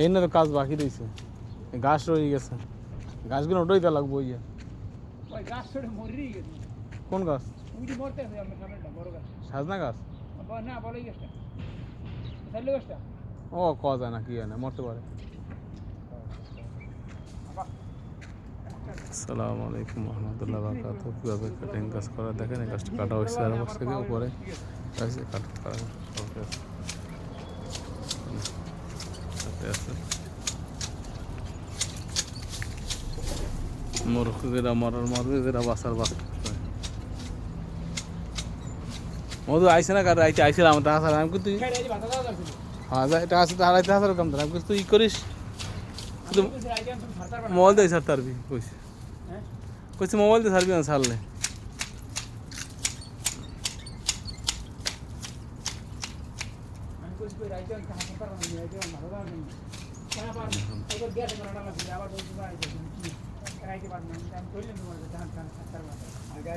এই না তো কাজ বাকি রয়েছে গাছ রয়ে গেছে। গাছগুলো ওটাই তো লাগবো ইয়ে ওই গাছ ছোটে মরেই গেছে। কোন গাছ সাজনা গাছ ও কওয়া যায় না কি হয় না মরতে পারে। আসসালামু আলাইকুম রহমতুল্লাহ বারকাত কীভাবে কাটিং কাজ করা? দেখেন এই গাছটা কাটা হয়েছে আর বক্স থেকে উপরে কাটা আছে। মুরগিরা মরার মরবে, যেটা বাসার বাস মধু আইসে না কার? আইতে আইছিলাম টাকা ছাড়া আমি যাচ্ছে হ্যাঁ যা, এটা আছে তার আইতে হাজার কম আমি তুই করিস। শুধু মোবাইল দিয়ে ছাড়তে পারবি হ্যাঁ কইছি, মোবাইল দিয়ে ছাড়বি না, ছাড়লে। আমি কইছি কই আইটেম তা ছাড়তে পারবে না আইটেম ভালো দাও না কেন পার ওই গ্যাস করাটা লাগবে আবার বলছি ভাই আইটেম কি আইটেম পারবে না আমি কইলাম তোমার জান জান ছাড়তে পারবে না আগে